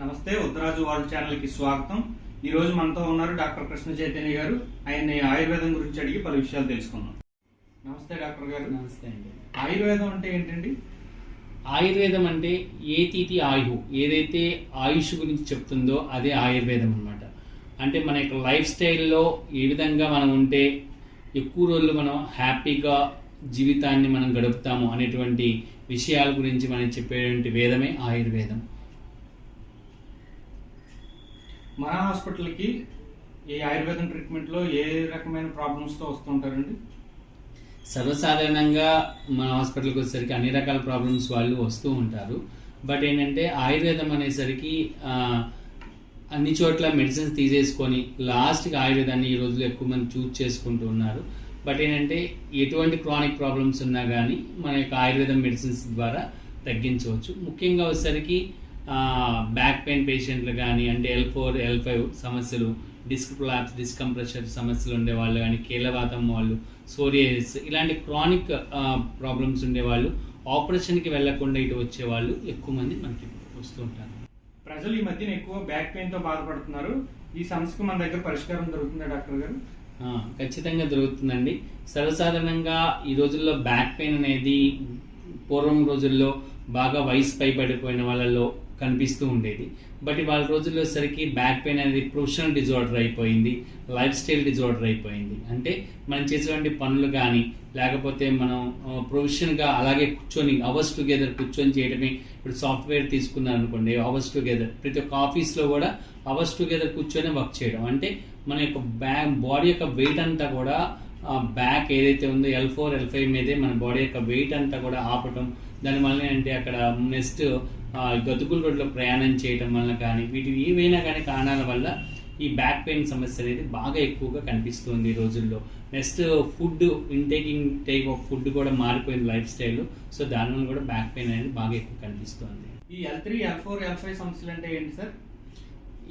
నమస్తే ఉత్తరాజు వరల్డ్ ఛానల్కి స్వాగతం. ఈ రోజు మనతో ఉన్నారు డాక్టర్ కృష్ణ చైతన్య గారు. ఆయన్ని ఆయుర్వేదం గురించి అడిగి పలు విషయాలు తెలుసుకుందాం. నమస్తే డాక్టర్ గారు. నమస్తే అండి. ఆయుర్వేదం అంటే ఏంటండి? ఆయుర్వేదం అంటే ఏతిథి ఆయు ఏదైతే ఆయుష్ గురించి చెప్తుందో అదే ఆయుర్వేదం అన్నమాట. అంటే మన యొక్క లైఫ్ స్టైల్లో ఏ విధంగా మనం ఉంటే ఎక్కువ రోజులు మనం హ్యాపీగా జీవితాన్ని మనం గడుపుతాము అనేటువంటి విషయాల గురించి మనం చెప్పేటువంటి వేదమే ఆయుర్వేదం. మన హాస్పిటల్కి ఈ ఆయుర్వేదం ట్రీట్మెంట్లో ఏ రకమైన ప్రాబ్లమ్స్తో వస్తుంటారండి? సర్వసాధారణంగా మన హాస్పిటల్కి వచ్చేసరికి అన్ని రకాల ప్రాబ్లమ్స్ వాళ్ళు వస్తూ ఉంటారు. బట్ ఏంటంటే ఆయుర్వేదం అనేసరికి అన్ని చోట్ల మెడిసిన్స్ తీసేసుకొని లాస్ట్కి ఆయుర్వేదాన్ని ఈ రోజుల్లో ఎక్కువ మంది చూజ్ చేసుకుంటూ ఉన్నారు. బట్ ఏంటంటే ఎటువంటి క్రానిక్ ప్రాబ్లమ్స్ ఉన్నా కానీ మన యొక్క ఆయుర్వేదం మెడిసిన్స్ ద్వారా తగ్గించవచ్చు. ముఖ్యంగా వచ్చేసరికి బ్యాక్ పెయిన్ పేషెంట్లు కానీ అంటే ఎల్ ఫోర్ ఎల్ ఫైవ్ సమస్యలు డిస్క్ ప్రొలాప్స్ డిస్కంప్రెషన్ సమస్యలు ఉండేవాళ్ళు కానీ కీలవాతం వాళ్ళు సోరియాసిస్ ఇలాంటి క్రానిక్ ప్రాబ్లమ్స్ ఉండేవాళ్ళు ఆపరేషన్కి వెళ్ళకుండా ఇటు వచ్చేవాళ్ళు ఎక్కువ మంది మనకి వస్తూ ఉంటారు. ప్రజలు ఈ మధ్యన ఎక్కువ బ్యాక్ పెయిన్తో బాధపడుతున్నారు. ఈ సమస్యకు మన దగ్గర పరిష్కారం దొరుకుతుందా డాక్టర్ గారు? ఖచ్చితంగా దొరుకుతుందండి. సర్వసాధారణంగా ఈ రోజుల్లో బ్యాక్ పెయిన్ అనేది పూర్వం రోజుల్లో బాగా వయసు పైబడిపోయిన వాళ్ళలో కనిపిస్తూ ఉండేది. బట్ ఇవాళ రోజుల్లో సరికి బ్యాక్ పెయిన్ అనేది ప్రొఫెషనల్ డిజార్డర్ అయిపోయింది లైఫ్ స్టైల్ డిజార్డర్ అయిపోయింది. అంటే మనం చేసేటువంటి పనులు కానీ లేకపోతే మనం ప్రొఫెషన్గా అలాగే కూర్చొని అవర్స్ టుగెదర్ కూర్చొని చేయడమే ఇప్పుడు సాఫ్ట్వేర్ తీసుకున్నారు అనుకోండి అవర్స్ టుగెదర్ ప్రతి ఒక్క ఆఫీస్లో కూడా అవర్స్ టుగెదర్ కూర్చొని వర్క్ చేయడం. అంటే మన యొక్క బ్యాక్ బాడీ యొక్క వెయిట్ అంతా కూడా బ్యాక్ ఏదైతే ఉందో ఎల్ ఫోర్ ఎల్ ఫైవ్ మీదే మన బాడీ యొక్క వెయిట్ అంతా కూడా ఆపటం. దానివల్ల ఏంటంటే అక్కడ నెక్స్ట్ గతుకుల రోడ్లో ప్రయాణం చేయడం వల్ల కానీ వీటి ఏవైనా కానీ కారణాల వల్ల ఈ బ్యాక్ పెయిన్ సమస్య అనేది బాగా ఎక్కువగా కనిపిస్తుంది ఈ రోజుల్లో. Next food intaking type of food కూడా మారిపోయింది లైఫ్ స్టైల్ సో దానివల్ల కూడా బ్యాక్ పెయిన్ అనేది బాగా ఎక్కువ కనిపిస్తుంది. ఈ L three L four L five సమస్యలు అంటే ఏంటి sir?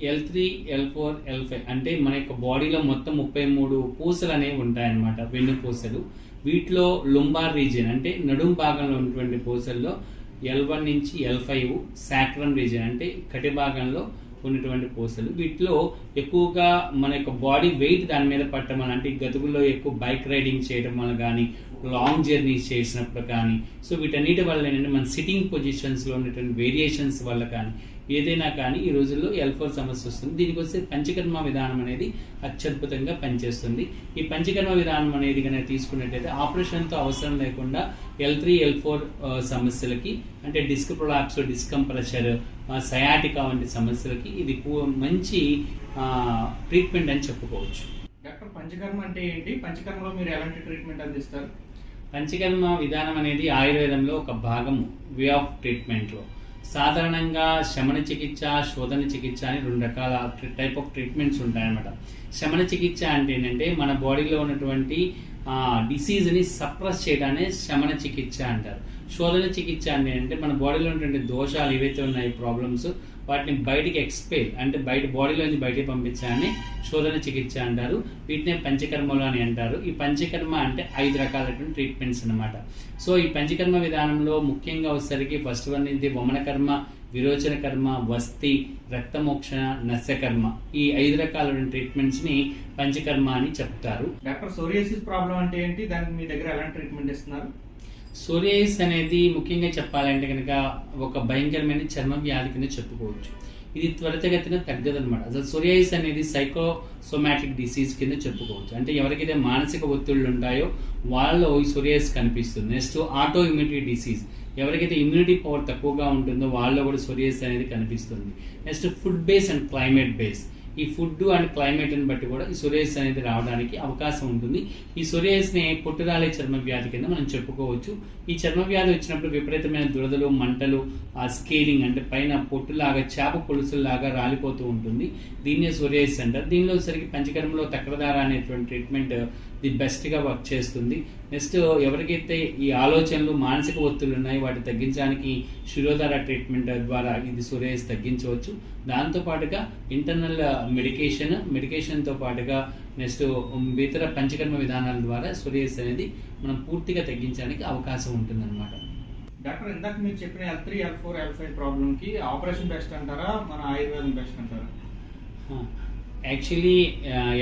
L three L four L five అంటే మన యొక్క బాడీలో మొత్తం ముప్పై మూడు పూసలు అనేవి ఉంటాయన్నమాట వెన్ను పూసలు వీటిలో లుంబార్ రీజియన్ అంటే నడుం భాగంలో ఉన్నటువంటి పూసల్లో ఎల్ వన్ నుంచి ఎల్ ఫైవ్ సాక్రమ్ రీజన్ అంటే కటి భాగంలో ఉన్నటువంటి పోసలు వీటిలో ఎక్కువగా మన యొక్క బాడీ వెయిట్ దాని మీద పట్టడం వల్ల అంటే గతుకుల్లో ఎక్కువ బైక్ రైడింగ్ చేయడం వల్ల కానీ లాంగ్ జర్నీస్ చేసినప్పుడు కానీ సో వీటన్నిటి వల్ల ఏంటంటే మన సిట్టింగ్ పొజిషన్స్లో ఉన్నటువంటి వేరియేషన్స్ వల్ల కానీ ఏదైనా కానీ ఈ రోజుల్లో ఎల్ ఫోర్ సమస్య వస్తుంది. దీనికి వస్తే పంచకర్మ విధానం అనేది అత్యద్భుతంగా పనిచేస్తుంది. ఈ పంచకర్మ విధానం అనేది కనుక తీసుకున్నట్టయితే ఆపరేషన్తో అవసరం లేకుండా ఎల్ త్రీ ఎల్ ఫోర్ సమస్యలకి అంటే డిస్క్ ప్రొలాప్స్ డిస్కంప్రెషర్ సయాటికా వంటి సమస్యలకి ఇది మంచి ట్రీట్మెంట్ అని చెప్పుకోవచ్చు. డాక్టర్ పంచకర్మ అంటే ఏంటి? పంచకర్మలో మీరు ఎలాంటి ట్రీట్మెంట్ అందిస్తారు? పంచకర్మ విధానం అనేది ఆయుర్వేదంలో ఒక భాగము వే ఆఫ్ ట్రీట్మెంట్లో సాధారణంగా శమన చికిత్స శోధన చికిత్స అని రెండు రకాల టైప్ ఆఫ్ ట్రీట్మెంట్స్ ఉంటాయన్నమాట. శమన చికిత్స అంటే ఏంటంటే మన బాడీలో ఉన్నటువంటి డిసీజ్ని సప్రెస్ చేయడాన్ని శమన చికిత్స అంటారు. శోధన చికిత్స అంటే ఏంటంటే మన బాడీలో ఉన్నటువంటి దోషాలు ఏవైతే ఉన్నాయి ప్రాబ్లమ్స్ వాటిని బయటికి ఎక్స్పేల్ అంటే బయట బాడీలోంచి బయటికి పంపించాలని శోధన చికిత్స అంటారు. వీటినే పంచకర్మలు అని అంటారు. ఈ పంచకర్మ అంటే ఐదు రకాలైనటువంటి ట్రీట్మెంట్స్ అన్నమాట. సో ఈ పంచకర్మ విధానంలో ముఖ్యంగా వచ్చేసరికి ఫస్ట్ వన్ ఇది వమన కర్మ విరోచన కర్మ వస్తి రక్తమోక్షణ నస్యకర్మ. ఈ ఐదు రకాల ట్రీట్మెంట్స్ని పంచకర్మ అని చెప్తారు. డాక్టర్ సోరియాసిస్ ప్రాబ్లం అంటే ఏంటి? దానికి మీ దగ్గర ఎలాంటి ట్రీట్మెంట్ ఇస్తున్నారు? సోరియాసిస్ అనేది ముఖ్యంగా చెప్పాలంటే కనుక ఒక భయంకరమైన చర్మ వ్యాధి కింద చెప్పుకోవచ్చు. ఇది త్వరితగతిన తగ్గదనమాట అసలు సోరియాసిస్ అనేది సైకోసోమాటిక్ డిసీజ్ కింద చెప్పుకోవచ్చు. అంటే ఎవరికైతే మానసిక ఒత్తిళ్ళు ఉంటాయో వాళ్ళలో ఈ సోరియాసిస్ కనిపిస్తుంది. నెక్స్ట్ ఆటో ఇమ్యూనిటీ డిసీజ్ ఎవరికైతే ఇమ్యూనిటీ పవర్ తక్కువగా ఉంటుందో వాళ్ళలో కూడా సోరియాసిస్ అనేది కనిపిస్తుంది. Next food base and climate base. ఈ ఫుడ్ అండ్ క్లైమేట్ని బట్టి కూడా ఈ సోరియాసిస్ అనేది రావడానికి అవకాశం ఉంటుంది. ఈ సోరియాసిస్ని పొట్టురాలే చర్మ వ్యాధి కింద మనం చెప్పుకోవచ్చు. ఈ చర్మ వ్యాధి వచ్చినప్పుడు విపరీతమైన దురదలు మంటలు ఆ స్కేలింగ్ అంటే పైన పొట్టులాగా చేప పొలుసులాగా రాలిపోతూ ఉంటుంది. దీన్నే సోరియాసిస్ అంటారు. దీనిలో సరికి పంచకర్మలో తక్రధార అనేటువంటి ట్రీట్మెంట్ ది బెస్ట్గా వర్క్ చేస్తుంది. నెక్స్ట్ ఎవరికైతే ఈ ఆలోచనలు మానసిక ఒత్తులు ఉన్నాయి వాటిని తగ్గించడానికి శిరోధార ట్రీట్మెంట్ ద్వారా ఇది సోరియాసిస్ తగ్గించవచ్చు. దాంతో పాటుగా ఇంటర్నల్ మెడికేషన్ మెడికేషన్తో పాటుగా నెక్స్ట్ ఇతర పంచకర్మ విధానాల ద్వారా సోరియాసిస్ అనేది మనం పూర్తిగా తగ్గించడానికి అవకాశం ఉంటుందన్నమాట. డాక్టర్ ఇందాక మీరు చెప్పిన L three L four L five ప్రాబ్లంకి ఆపరేషన్ బెస్ట్ అంటారా? మన ఆయుర్వేదం బెస్ట్ అంటారా? Actually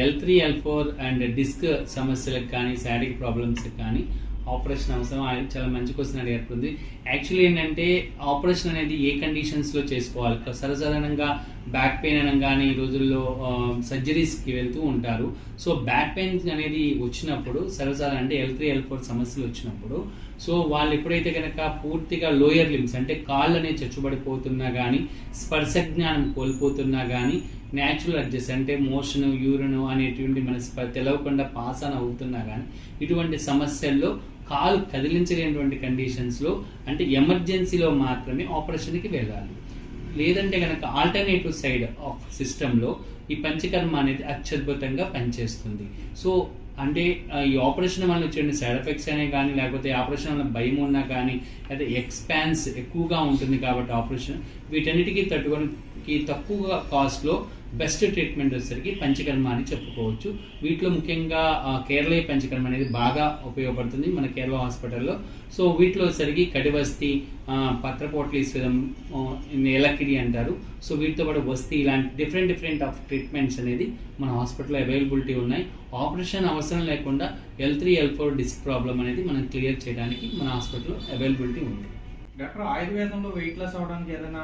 L three L four and disc సమస్యలకు కానీ శాడిక్ ప్రాబ్లమ్స్కి కానీ ఆపరేషన్ అవసరం. చాలా మంచి క్వశ్చన్ అడిగేటుంది యాక్చువల్లీ ఏంటంటే ఆపరేషన్ అనేది ఏ కండిషన్స్లో చేసుకోవాలి? క- సర్వసాధారణంగా బ్యాక్ పెయిన్ అనగానే ఈ రోజుల్లో um, సర్జరీస్కి వెళ్తూ ఉంటారు. సో బ్యాక్ పెయిన్ అనేది వచ్చినప్పుడు సర్వసాధారణ అంటే ఎల్ త్రీ ఎల్ ఫోర్ సమస్యలు వచ్చినప్పుడు సో వాళ్ళు ఎప్పుడైతే కనుక పూర్తిగా లోయర్ లిమ్స్ అంటే కాళ్ళు అనేది చచ్చుబడిపోతున్నా కానీ స్పర్శ జ్ఞానం కోల్పోతున్నా కానీ న్యాచురల్ అడ్జస్ట్ అంటే మోషన్ యూరిన్ అనేటువంటి మన స్ప- తెలవకుండా పాస్ అని అవుతున్నా కానీ ఇటువంటి సమస్యల్లో కాలు కదిలించలేనటువంటి కండిషన్స్లో అంటే ఎమర్జెన్సీలో మాత్రమే ఆపరేషన్కి వెళ్ళాలి. లేదంటే కనుక ఆల్టర్నేటివ్ సైడ్ ఆఫ్ సిస్టంలో ఈ పంచకర్మ అనేది అత్యద్భుతంగా పనిచేస్తుంది. సో అంటే ఈ ఆపరేషన్ వల్ల వచ్చే సైడ్ ఎఫెక్ట్స్ అనే కానీ లేకపోతే ఆపరేషన్ వల్ల భయం ఉన్నా కానీ లేదా ఎక్స్పాన్స్ ఎక్కువగా ఉంటుంది కాబట్టి ఆపరేషన్ వీటన్నిటికీ తట్టుకొని తక్కువ కాస్ట్లో బెస్ట్ ట్రీట్మెంట్ వచ్చేసరికి పంచకర్మ అని చెప్పుకోవచ్చు. వీటిలో ముఖ్యంగా కేరళ కేరళీయ పంచకర్మ అనేది బాగా ఉపయోగపడుతుంది మన కేరళ హాస్పిటల్లో. సో వీటిలో వచ్చేసరికి కడివస్తి ఆ, పత్రపోట్లీశ్వరం ఎలకిడి అంటారు. సో వీటితో పాటు వస్తి ఇలాంటి డిఫరెంట్ డిఫరెంట్ ఆఫ్ ట్రీట్మెంట్స్ అనేది మన హాస్పిటల్లో అవైలబిలిటీ ఉన్నాయి. ఆపరేషన్ అవసరం లేకుండా L three L four disc problem అనేది మనం క్లియర్ చేయడానికి మన హాస్పిటల్లో అవైలబిలిటీ ఉంది. డాక్టర్ ఆయుర్వేదంలో వెయిట్ లాస్ అవడానికి ఏదైనా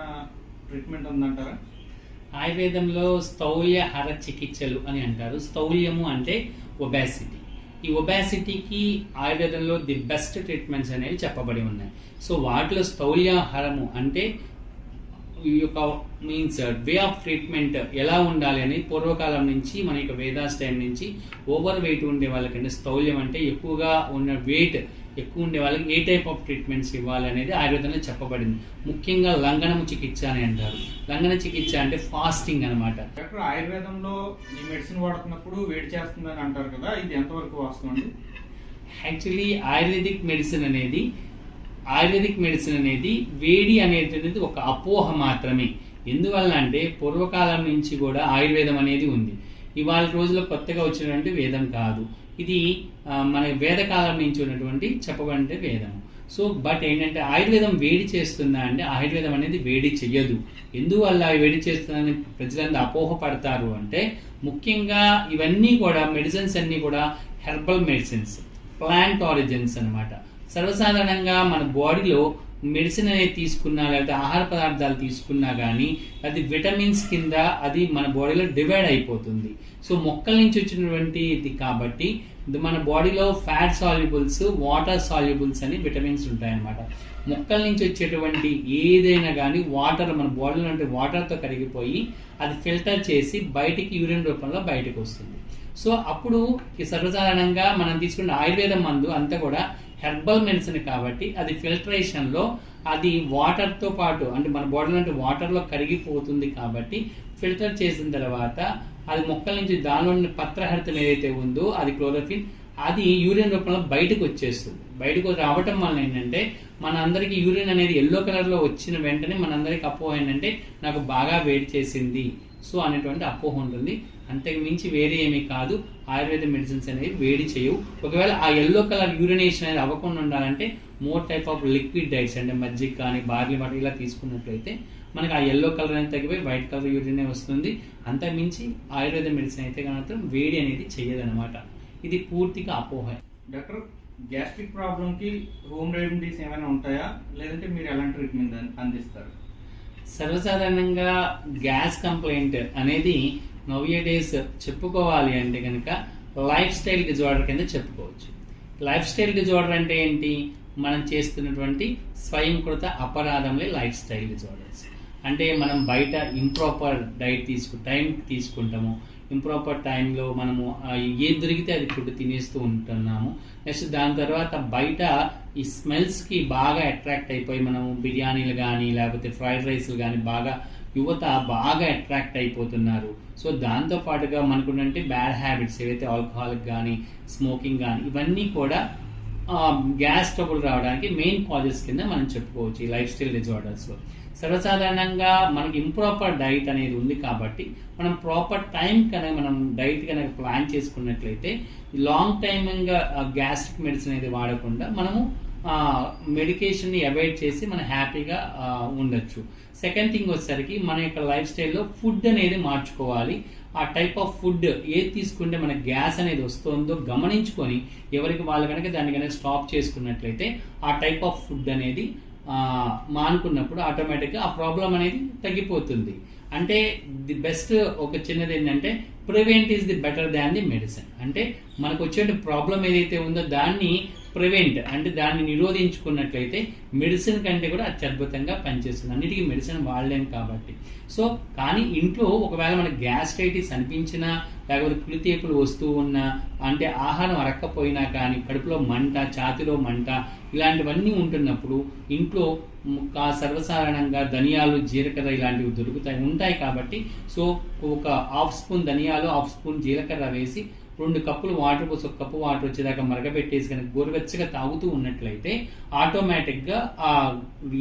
ట్రీట్మెంట్ ఉందంటారా? ఆయుర్వేదంలో స్థౌల్య హర చికిత్సలు అని అంటారు. స్థౌల్యము అంటే ఒబాసిటీ ఈ ఒబాసిటీకి ఆయుర్వేదంలో ది బెస్ట్ ట్రీట్మెంట్స్ అనేవి చెప్పబడి ఉన్నాయి. సో వాటిలో స్థౌల్యహరము అంటే ఈ యొక్క మీన్స్ వే ఆఫ్ ట్రీట్మెంట్ ఎలా ఉండాలి అని పూర్వకాలం నుంచి మన యొక్క వేదాస్ టైం నుంచి ఓవర్ వెయిట్ ఉండే వాళ్ళకంటే స్థౌల్యం అంటే ఎక్కువగా ఉన్న వెయిట్ ఎక్కువ ఉండే వాళ్ళకి ఏ టైప్ ఆఫ్ ట్రీట్మెంట్స్ ఇవ్వాలి అనేది ఆయుర్వేదంలో చెప్పబడింది. ముఖ్యంగా లంఘనము చికిత్స అని అంటారు. లంఘన చికిత్స అంటే ఫాస్టింగ్ అన్నమాట. డాక్టర్ ఆయుర్వేదంలో ఈ మెడిసిన్ వాడుతున్నప్పుడు వేడి చేస్తుందని అంటారు కదా ఇది ఎంతవరకు వాస్తవం యాక్చువల్లీ ఆయుర్వేదిక్ మెడిసిన్ అనేది ఆయుర్వేదిక్ మెడిసిన్ అనేది వేడి అనేటువంటిది ఒక అపోహ మాత్రమే. ఎందువల్ల అంటే పూర్వకాలం నుంచి కూడా ఆయుర్వేదం అనేది ఉంది. ఇవాళ రోజుల్లో కొత్తగా వచ్చినటువంటి వేదం కాదు. ఇది మన వేదకాలం నుంచి ఉన్నటువంటి చెప్పబడిన వేదము సో బట్ ఏంటంటే ఆయుర్వేదం వేడి చేస్తుందా అంటే ఆయుర్వేదం అనేది వేడి చెయ్యదు. ఎందువల్ల వేడి చేస్తుందని ప్రజలందరూ అపోహపడతారు అంటే ముఖ్యంగా ఇవన్నీ కూడా మెడిసిన్స్ అన్నీ కూడా హెర్బల్ మెడిసిన్స్ ప్లాంట్ ఆరిజిన్స్ అనమాట సర్వసాధారణంగా మన బాడీలో మెడిసిన్ అనేది తీసుకున్నా లేకపోతే ఆహార పదార్థాలు తీసుకున్నా కానీ అది విటమిన్స్ కింద అది మన బాడీలో డివైడ్ అయిపోతుంది. సో మొక్కల నుంచి వచ్చినటువంటి ఇది కాబట్టి మన బాడీలో ఫ్యాట్ సాల్యుబుల్స్ వాటర్ సాల్యుబుల్స్ అని విటమిన్స్ ఉంటాయన్నమాట. మొక్కల నుంచి వచ్చేటువంటి ఏదైనా కానీ వాటర్ మన బాడీలో అంటే వాటర్తో కరిగిపోయి అది ఫిల్టర్ చేసి బయటికి యూరిన్ రూపంలో బయటకు వస్తుంది. సో అప్పుడు సర్వసాధారణంగా మనం తీసుకున్న ఆయుర్వేదం మందు అంతా కూడా హెర్బల్ మెడిసిన్ కాబట్టి అది ఫిల్టరేషన్లో అది వాటర్తో పాటు అంటే మన బాడీలో అంటే వాటర్లో కరిగిపోతుంది కాబట్టి ఫిల్టర్ చేసిన తర్వాత అది మొక్కల నుంచి దానిలో పత్రహరితం ఏదైతే ఉందో అది క్లోరోఫిన్ అది యూరిన్ రూపంలో బయటకు వచ్చేస్తుంది. బయటకు రావటం వల్ల ఏంటంటే మన అందరికి యూరిన్ అనేది ఎల్లో కలర్లో వచ్చిన వెంటనే మనందరికీ అపో ఏంటంటే నాకు బాగా వేడి చేసింది. సో అనేటువంటి అపోహ ఉంటుంది. అంతకు మించి వేరే ఏమీ కాదు. ఆయుర్వేద మెడిసిన్స్ అనేవి వేడి చేయవు. ఒకవేళ ఆ ఎల్లో కలర్ యూరినేషన్ అనేది అవ్వకుండా ఉండాలంటే more type of liquid diets అంటే మజ్జిగ కానీ బార్లీ వాటర్ ఇలా తీసుకున్నట్లయితే మనకి ఆ ఎల్లో కలర్ అనేది తగ్గిపోయి వైట్ కలర్ యూరిన్ వస్తుంది. అంతకు మించి ఆయుర్వేద మెడిసిన్ అయితే మాత్రం వేడి అనేది చేయదనమాట ఇది పూర్తిగా అపోహ. డాక్టర్ గ్యాస్ట్రిక్ ప్రాబ్లంకి హోమ్ రెమెడీస్ ఏమైనా ఉంటాయా? లేదంటే మీరు ఎలాంటి ట్రీట్మెంట్ అందిస్తారు? సర్వసాధారణంగా గ్యాస్ కంప్లైంట్ అనేది నవ్య డేస్ చెప్పుకోవాలి అంటే కనుక లైఫ్ స్టైల్ డిజార్డర్ కింద చెప్పుకోవచ్చు. లైఫ్ స్టైల్ డిజార్డర్ అంటే ఏంటి? మనం చేస్తున్నటువంటి స్వయంకృత అపరాధంలే లైఫ్ స్టైల్ డిజార్డర్స్. అంటే మనం బయట ఇంప్రాపర్ డైట్ తీసుకు టైం తీసుకుంటాము. ఇంప్రాపర్ టైంలో మనము ఏం ఏది దొరికితే అది ఫుడ్ తినేస్తూ ఉంటున్నాము. నెక్స్ట్ దాని తర్వాత బయట ఈ స్మెల్స్కి బాగా అట్రాక్ట్ అయిపోయి మనము బిర్యానీలు కానీ లేకపోతే ఫ్రైడ్ రైస్లు కానీ బాగా యువత బాగా అట్రాక్ట్ అయిపోతున్నారు. సో దాంతో పాటుగా మనకున్నటువంటి బ్యాడ్ హ్యాబిట్స్ ఏవైతే ఆల్కహాలిక్ కానీ స్మోకింగ్ కానీ ఇవన్నీ కూడా గ్యాస్ ట్రబుల్ రావడానికి మెయిన్ కాజెస్ కింద మనం చెప్పుకోవచ్చు ఈ లైఫ్ స్టైల్ డిజార్డర్స్లో సర్వసాధారణంగా మనకి ఇంప్రాపర్ డైట్ అనేది ఉంది కాబట్టి మనం ప్రాపర్ టైం కనుక మనం డైట్ కనుక ప్లాన్ చేసుకున్నట్లయితే లాంగ్ టైమింగ్ గ్యాస్ట్రిక్ మెడిసిన్ అనేది వాడకుండా మనము మెడికేషన్ని అవాయిడ్ చేసి మనం హ్యాపీగా ఉండొచ్చు. సెకండ్ థింగ్ వచ్చేసరికి మన యొక్క లైఫ్ స్టైల్లో ఫుడ్ అనేది మార్చుకోవాలి. ఆ టైప్ ఆఫ్ ఫుడ్ ఏది తీసుకుంటే మన గ్యాస్ అనేది వస్తుందో గమనించుకొని ఎవరికి వాళ్ళు కనుక దాన్ని కనుక స్టాప్ చేసుకున్నట్లయితే ఆ టైప్ ఆఫ్ ఫుడ్ అనేది మానుకున్నప్పుడు ఆటోమేటిక్గా ఆ ప్రాబ్లం అనేది తగ్గిపోతుంది. అంటే ది బెస్ట్ ఒక చిన్నది ఏంటంటే prevent is the better than the medicine అంటే మనకు వచ్చే ప్రాబ్లం ఏదైతే ఉందో దాన్ని ప్రివెంట్ అంటే దాన్ని నిరోధించుకున్నట్లయితే మెడిసిన్ కంటే కూడా అత్యద్భుతంగా పనిచేస్తుంది. అన్నిటికీ మెడిసిన్ వాడలేము కాబట్టి. సో కానీ ఇంట్లో ఒకవేళ మనకి గ్యాస్ట్రైటిస్ అనిపించినా లేకపోతే పులితేపులు వస్తూ ఉన్నా అంటే ఆహారం అరక్కపోయినా కానీ కడుపులో మంట ఛాతిలో మంట ఇలాంటివన్నీ ఉంటున్నప్పుడు ఇంట్లో కా సర్వసాధారణంగా ధనియాలు జీలకర్ర ఇలాంటివి దొరుకుతాయి ఉంటాయి కాబట్టి సో ఒక హాఫ్ స్పూన్ ధనియాలు హాఫ్ స్పూన్ జీలకర్ర వేసి రెండు కప్పులు వాటర్ పోసి ఒక కప్పు వాటర్ వచ్చేదాకా మరగబెట్టేసి కనుక గోరువెచ్చగా తాగుతూ ఉన్నట్లయితే ఆటోమేటిక్గా ఆ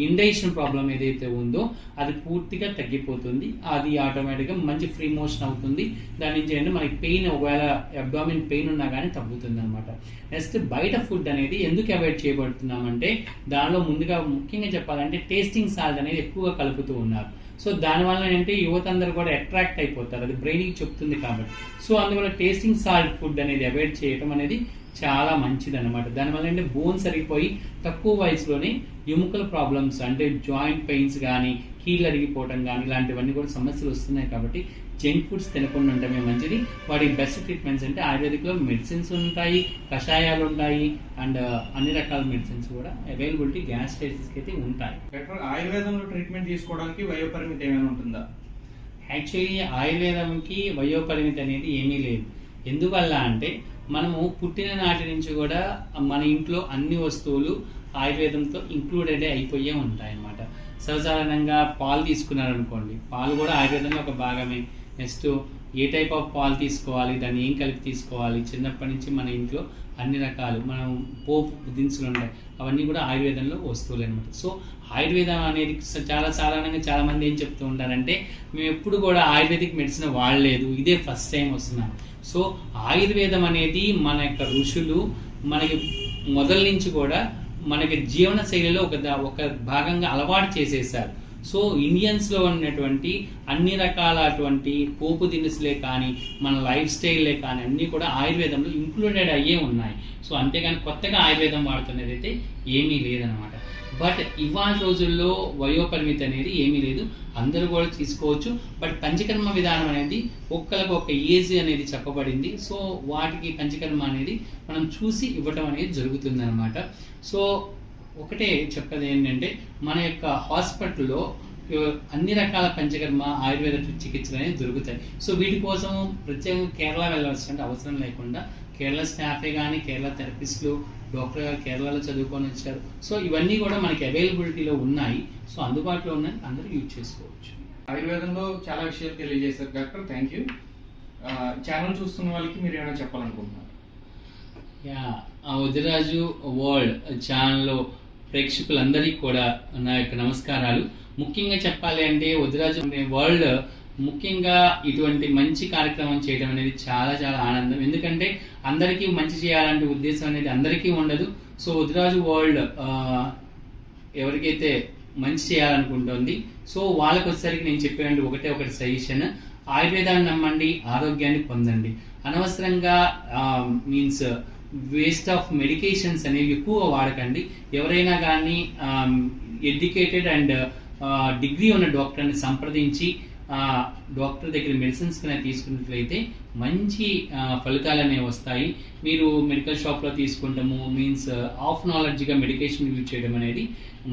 ఇండైషన్ ప్రాబ్లం ఏదైతే ఉందో అది పూర్తిగా తగ్గిపోతుంది. అది ఆటోమేటిక్గా మంచి ఫ్రీ మోషన్ అవుతుంది. దాని నుంచి ఏంటంటే మనకి పెయిన్ ఒకవేళ అబ్డామిన్ పెయిన్ ఉన్నా కానీ తగ్గుతుంది అనమాట నెక్స్ట్ బయట ఫుడ్ అనేది ఎందుకు అవాయిడ్ చేయబడుతున్నామంటే దానిలో ముందుగా ముఖ్యంగా చెప్పాలంటే టేస్టింగ్ సాల్ట్ అనేది ఎక్కువగా కలుపుతూ ఉన్నారు. సో దానివల్ల ఏంటంటే యువత అందరూ కూడా అట్రాక్ట్ అయిపోతారు. అది బ్రెయిన్కి చెప్తుంది కాబట్టి. సో అందువల్ల టేస్టింగ్ సాల్ట్ ఫుడ్ అనేది అవాయిడ్ చేయటం అనేది చాలా మంచిది అనమాట దానివల్ల ఏంటంటే బోన్ సరిగిపోయి తక్కువ వయసులోనే ఎముకల ప్రాబ్లమ్స్ అంటే జాయింట్ పెయిన్స్ కానీ కీళ్ళు అరిగిపోవడం కానీ ఇలాంటివన్నీ కూడా సమస్యలు వస్తున్నాయి కాబట్టి జంక్ ఫుడ్స్ తినకుండా ఉండటమే మంచిది. వాటి బెస్ట్ ట్రీట్మెంట్స్ అంటే ఆయుర్వేదిక్లో మెడిసిన్స్ ఉంటాయి కషాయాలు ఉంటాయి అండ్ అన్ని రకాల మెడిసిన్స్ కూడా అవైలబిలిటీ గ్యాస్ట్రైటిస్కి అయితే ఉంటాయి. డాక్టర్ ఆయుర్వేదంలో ట్రీట్మెంట్ తీసుకోవడానికి వయోపరిమితి ఏమైనా ఉంటుందా? యాక్చువల్లీ ఆయుర్వేదంకి వయోపరిమితి అనేది ఏమీ లేదు. ఎందువల్ల అంటే మనము పుట్టిన నాటి నుంచి కూడా మన ఇంట్లో అన్ని వస్తువులు ఆయుర్వేదంతో ఇంక్లూడెడ్ అయిపోయే ఉంటాయి అన్నమాట సర్వసాధారణంగా పాలు తీసుకున్నారనుకోండి పాలు కూడా ఆయుర్వేదంలో ఒక భాగమే. నెక్స్ట్ ఏ టైప్ ఆఫ్ పాలు తీసుకోవాలి దాన్ని ఏం కలిపి తీసుకోవాలి? చిన్నప్పటి నుంచి మన ఇంట్లో అన్ని రకాలు మనం పోపు దినుసులు ఉంటాయి అవన్నీ కూడా ఆయుర్వేదంలో వస్తువులు అనమాట సో ఆయుర్వేదం అనేది చాలా సాధారణంగా చాలామంది ఏం చెప్తూ ఉంటారంటే మేము ఎప్పుడు కూడా ఆయుర్వేదిక్ మెడిసిన్ వాడలేదు ఇదే ఫస్ట్ టైం వస్తున్నాం. సో ఆయుర్వేదం అనేది మన యొక్క ఋషులు మనకి మొదల నుంచి కూడా మనకి జీవన శైలిలో ఒక దా- ఒక భాగంగా అలవాటు చేసేసారు. సో ఇండియన్స్లో ఉన్నటువంటి అన్ని రకాల అటువంటి పోపు దినుసులే కానీ మన లైఫ్ స్టైల్లే కానీ అన్నీ కూడా ఆయుర్వేదంలో ఇంక్లూడెడ్ అయ్యే ఉన్నాయి. సో అంతేగాని కొత్తగా ఆయుర్వేదం వాడుతున్నది అయితే ఏమీ లేదనమాట బట్ ఇవాళ రోజుల్లో వయోపరిమితి అనేది ఏమీ లేదు. అందరూ కూడా తీసుకోవచ్చు. బట్ పంచకర్మ విధానం అనేది ఒక్కరికి ఒక ఏజ్ అనేది చెప్పబడింది. సో వాటికి పంచకర్మ అనేది మనం చూసి ఇవ్వటం అనేది జరుగుతుంది అనమాట సో ఒకటే చెప్పేది ఏంటంటే మన యొక్క హాస్పిటల్లో అన్ని రకాల పంచకర్మ ఆయుర్వేద చికిత్సలు అనేవి దొరుకుతాయి. సో వీటి కోసం ప్రత్యేకంగా కేరళ వెళ్ళాల్సిన అవసరం లేకుండా కేరళ స్టాఫే కానీ కేరళ థెరపిస్టులు డాక్టర్ గారు కేరళలో చదువుకొని వచ్చారు. సో ఇవన్నీ కూడా మనకి అవైలబిలిటీలో ఉన్నాయి. సో అందుబాటులో ఉన్నాయి అందరూ యూజ్ చేసుకోవచ్చు. ఆయుర్వేదంలో చాలా విషయాలు తెలియజేశారు డాక్టర్. Thank you. ఛానల్ చూస్తున్న వాళ్ళకి మీరు ఏమైనా చెప్పాలనుకుంటున్నారు? యా వదిరాజు వరల్డ్ ఛానల్లో ప్రేక్షకులందరికీ కూడా నా యొక్క నమస్కారాలు. ముఖ్యంగా చెప్పాలి అంటే వదిరాజు వరల్డ్ ముఖ్యంగా ఇటువంటి మంచి కార్యక్రమం చేయడం అనేది చాలా చాలా ఆనందం. ఎందుకంటే అందరికీ మంచి చేయాలంటే ఉద్దేశం అనేది అందరికీ ఉండదు. సో వదిరాజు వరల్డ్ ఎవరికైతే మంచి చేయాలనుకుంటోంది సో వాళ్ళకి వచ్చేసరికి నేను చెప్పేయండి ఒకటే ఒకటి సజెషన్. ఆయుర్వేదాన్ని నమ్మండి ఆరోగ్యాన్ని పొందండి. అనవసరంగా మీన్స్ వేస్ట్ ఆఫ్ మెడికేషన్స్ అనేవి ఎక్కువ వాడకండి. ఎవరైనా కానీ ఎడ్యుకేటెడ్ అండ్ డిగ్రీ ఉన్న డాక్టర్ని సంప్రదించి డాక్టర్ దగ్గర మెడిసిన్స్ కన్నా తీసుకున్నట్లయితే మంచి ఫలితాలు అనేవి వస్తాయి. మీరు మెడికల్ షాప్లో తీసుకుంటాము మీన్స్ ఆఫ్ నాలెడ్జ్గా మెడికేషన్ యూజ్ చేయడం అనేది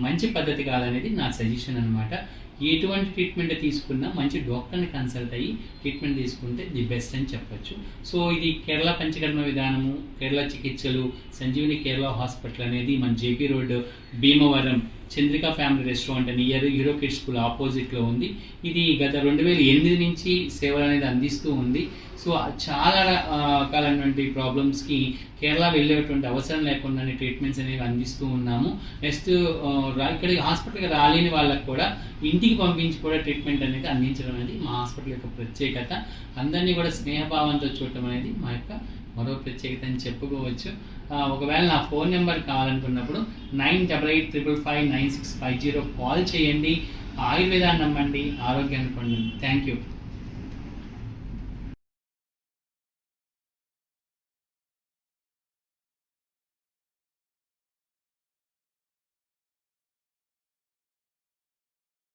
మంచి పద్ధతి కాదనేది నా సజెషన్ అనమాట ఎటువంటి ట్రీట్మెంట్ తీసుకున్నా మంచి డాక్టర్ని కన్సల్ట్ అయ్యి ట్రీట్మెంట్ తీసుకుంటే ది బెస్ట్ అని చెప్పొచ్చు. సో ఇది కేరళ పంచకర్మ విధానము కేరళ చికిత్సలు సంజీవిని కేరళ హాస్పిటల్ అనేది మన JP road Bhimavaram Chandrika family restaurant అని ఇయర్ హీరో కిడ్స్ స్కూల్ ఆపోజిట్లో ఉంది. ఇది గత రెండు వేల ఎనిమిది నుంచి సేవలు అనేది అందిస్తూ ఉంది. సో చాలా రకాలైనటువంటి ప్రాబ్లమ్స్కి కేరళ వెళ్ళేటువంటి అవసరం లేకుండానే ట్రీట్మెంట్స్ అనేవి అందిస్తూ ఉన్నాము. నెక్స్ట్ ఇక్కడికి హాస్పిటల్కి రాలేని వాళ్ళకు కూడా ఇంటికి పంపించి కూడా ట్రీట్మెంట్ అనేది అందించడం అనేది మా హాస్పిటల్ యొక్క ప్రత్యేకత. అందరినీ కూడా స్నేహభావంతో చూడటం అనేది మా యొక్క మరో ప్రత్యేకత అని చెప్పుకోవచ్చు ఒకవేళ నా ఫోన్ నెంబర్ కావాలనుకున్నప్పుడు nine double eight triple five nine six five zero call చేయండి. ఆయుర్వేదాన్ని నమ్మండి. ఆరోగ్యాన్ని పొందండి. Thank you.